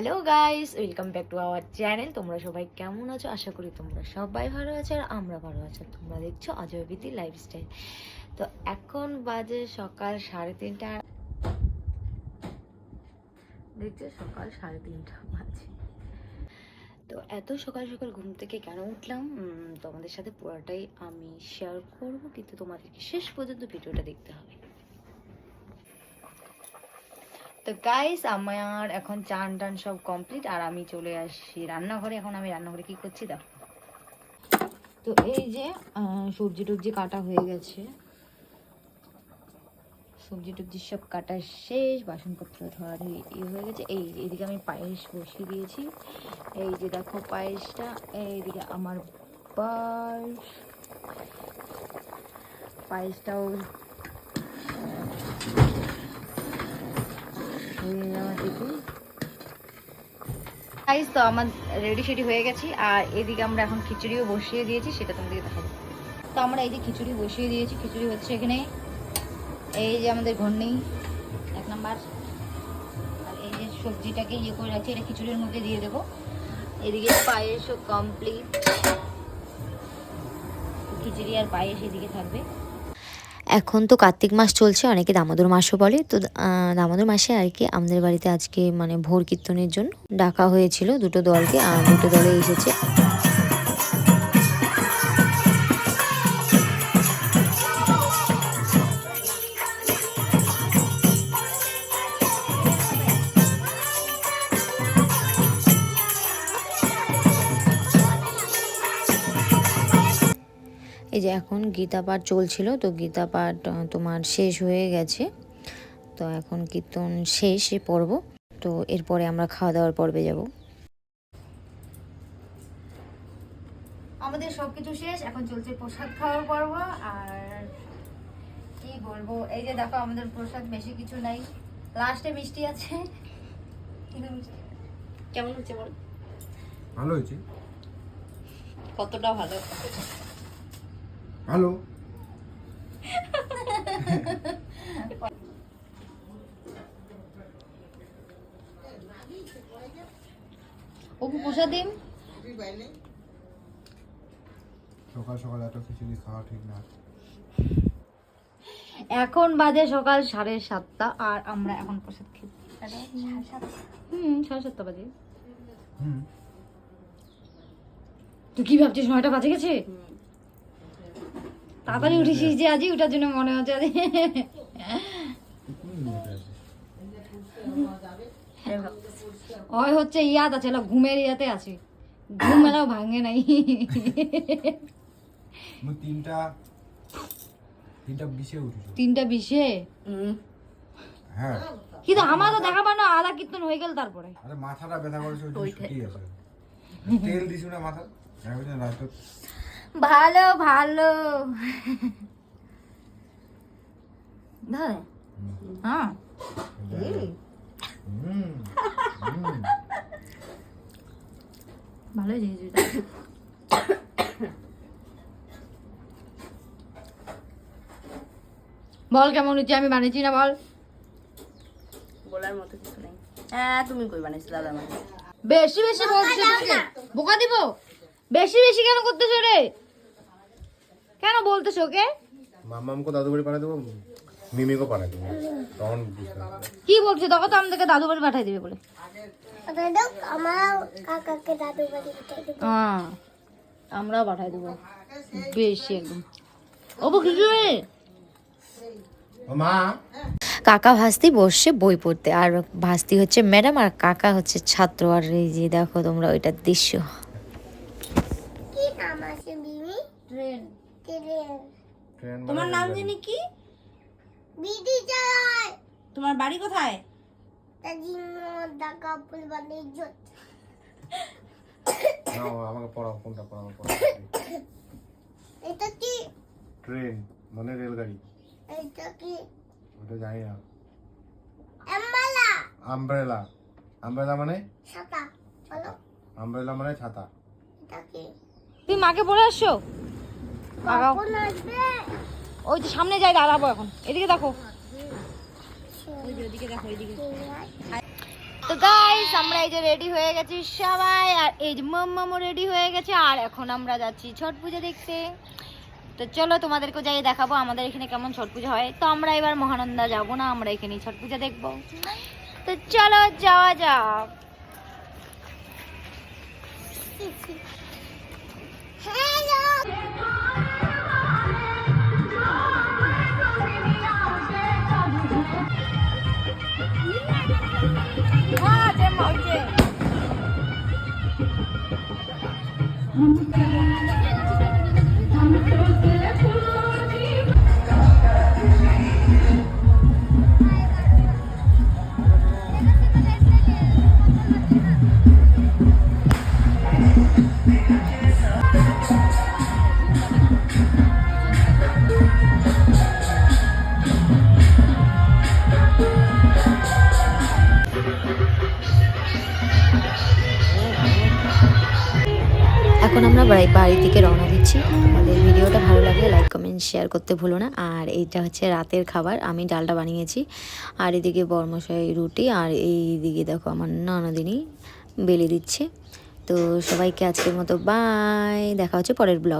Hello guys welcome back to our channel তোমরা সবাই কেমন আছো? আশা করি তোমরা সবাই ভালো আছো আর আমরা ভালো আছো। তোমরা দেখছ অজয়বিতি লাইফস্টাইল তো এখন বাজে সকাল সাড়ে তিনটা। দেখছ, সকাল সাড়ে তিনটা বাজে। তো এত সকাল সকাল ঘুম থেকে কেন উঠলাম? তোমাদের সাথে পুরোটাই আমি শেয়ার করব, কিন্তু তোমাদেরকে শেষ পর্যন্ত ভিডিওটা দেখতে হবে। তো গাইস আমার এখন চান টান সব কমপ্লিট আর আমি চলে আসি রান্নাঘরে। এখন আমি রান্নাঘরে কি করছি দেখো। তো এই যে সবজি টবজি কাটা হয়ে গেছে। সবজি টবজি সব কাটা শেষ, বাসনপত্র হয়ে ইয়ে হয়ে গেছে। এই এদিকে আমি পায়েস বসিয়ে দিয়েছি। এই যে দেখো পায়েসটা, এইদিকে আমার পায়েস পায়েসটাও হয়ে যাওয়া থেকে গাইস তো আমার রেডি সেডি হয়ে গেছি, আর এদিকে আমরা এখন খিচুড়িও বসিয়ে দিয়েছি, সেটা তোমাদেরকে দেখাবো। তো আমরা এই যে খিচুড়ি বসিয়ে দিয়েছি, খিচুড়ি হচ্ছে এখানে, এই যে আমাদের ঘন্নি এক নাম্বার। আর এই যে সবজিটাকে ইয়ে করে রাখছি, এটা খিচুড়ির মধ্যে দিয়ে দেবো। এদিকে পায়েসও কমপ্লিট খিচুড়ি আর পায়েস এদিকে থাকবে। এখন তো কার্তিক মাস চলছে, অনেকে দামোদর মাসও বলে। তো দামোদর মাসে আর কি আমাদের বাড়িতে আজকে মানে ভোর কীর্তনের জন্য ডাকা হয়েছিল দুটো দলকে, আর দুটো দলে এসেছে। এই যে এখন গীতা পাঠ চলছিল তো গীতা পাঠ তোমার শেষ হয়ে গেছে। তো এখন কীর্তন শেষ এ পর্ব। তো এরপরে আমরা খাওয়া দাওয়ার পর্বে যাব। আমাদের সবকিছু শেষ এখন চলছে প্রসাদ খাওয়ার পর্ব। আর কি বলব এই যে দেখো আমাদের প্রসাদ বেশি কিছু নাই। লাস্টে মিষ্টি আছে। কেমন হচ্ছে বল? ভালো হয়েছে। কতটা ভালো? ভালো। ওপু প্রসাদ দিন। সকাল সকাল এত খিচুড়ি খাওয়া ঠিক না। এখন বাজে সকাল সাড়ে সাতটা আর আমরা এখন প্রসাদ খেতে হুম সাড়ে সাতটা বাজে। হুম। তুই কি ভাবছিস? নয়টা বাজে গেছে? তাড়াতাড়ি উঠেছিস যে আজই ওটার জন্য মনে হচ্ছে আজ ওই হচ্ছে ইয়াদ আছে এলা ঘুমের ইয়াতে আছে। ঘুম এলাও ভাঙে নাই। তিনটা তিনটা বিশে তিনটা বিশে হ্যাঁ। কিন্তু আমার তো দেখাবার না আধা কীর্তন হয়ে গেল তারপরে। আরে মাথাটা ব্যথা করেছে তেল দিছু না মাথা? দেখা ভালো ভালো। হ্যাঁ। ভালো জিনিস বল কেমন হচ্ছে? আমি বানিয়েছি না বল। বলার মতো কিছু নেই। হ্যাঁ তুমি কই বানাইছো দাদা মানে বেশি বেশি বলছিস তোকে। বোকা দিব? বেশি বেশি কেন করতেছো রে? কেন বলতেছো ওকে? মামামকে দাদু বাড়ি পাঠাই দেবো মিমিকে পাঠাই দেবো। তখন কি বলছে? তখন তো আমাদেরকে দাদু বাড়ি পাঠাই দিবে বলে। আমার কাকাকে দাদু বাড়ি উঠাই দেবো। হ্যাঁ আমরাও পাঠাই দেবো। বেশি একদম। ওবো মা। কাকা ভাস্তি বসছে বই পড়তে। আর ভাস্তি হচ্ছে ম্যাডাম আর কাকা হচ্ছে ছাত্র। আর এই যে দেখো তোমরা ওইটার দৃশ্য কি নাম আছে বিবি ট্রেন ট্রেন ট্রেন তোমার নাম জানি কি? বিডি চালায় তোমার বাড়ি কোথায়? আমাকে পড়াও কোনটা পড়াও পড়াও এটা কি? ট্রেন মানে রেলগাড়ি। এটা কি? ওটা জানি না। এম্বালা আমব্রেলা আমব্রেলা মানে? ছাতা। বলো। আমব্রেলা মানে ছাতা। এটা কি? তুই মাকে বলে আসছো আগাও। ওই তো সামনে যাই দাঁড়াবো এখন। এদিকে দেখো। ওইদিকে দেখো ওইদিকে। তো গাইস আমরা এই যে রেডি হয়ে গেছি সবাই আর এই যে মাম্মামও রেডি হয়ে গেছে আর এখন আমরা যাচ্ছি ছট পুজো দেখতে। তো চলো তোমাদেরকেও যাই দেখাবো আমাদের এখানে কেমন ছট পুজো হয়। তো আমরা এবার মহানন্দা যাব না আমরা এখানেই ছট পুজো দেখব। তো চলো যাওয়া যাক। এখন আমরা বাড়ি বাড়ি থেকে রওনা দিচ্ছি। আমাদের ভিডিওটা ভালো লাগলে লাইক কমেন্ট শেয়ার করতে ভুলো না। আর এইটা হচ্ছে রাতের খাবার। আমি ডালটা বানিয়েছি। আর এদিকে বর্মশাই রুটি। আর এইদিকে দেখো আমার নানাদিনই বেলে দিচ্ছে। তো সবাইকে আজকের মতো বাই দেখা হচ্ছে পরের ব্লগ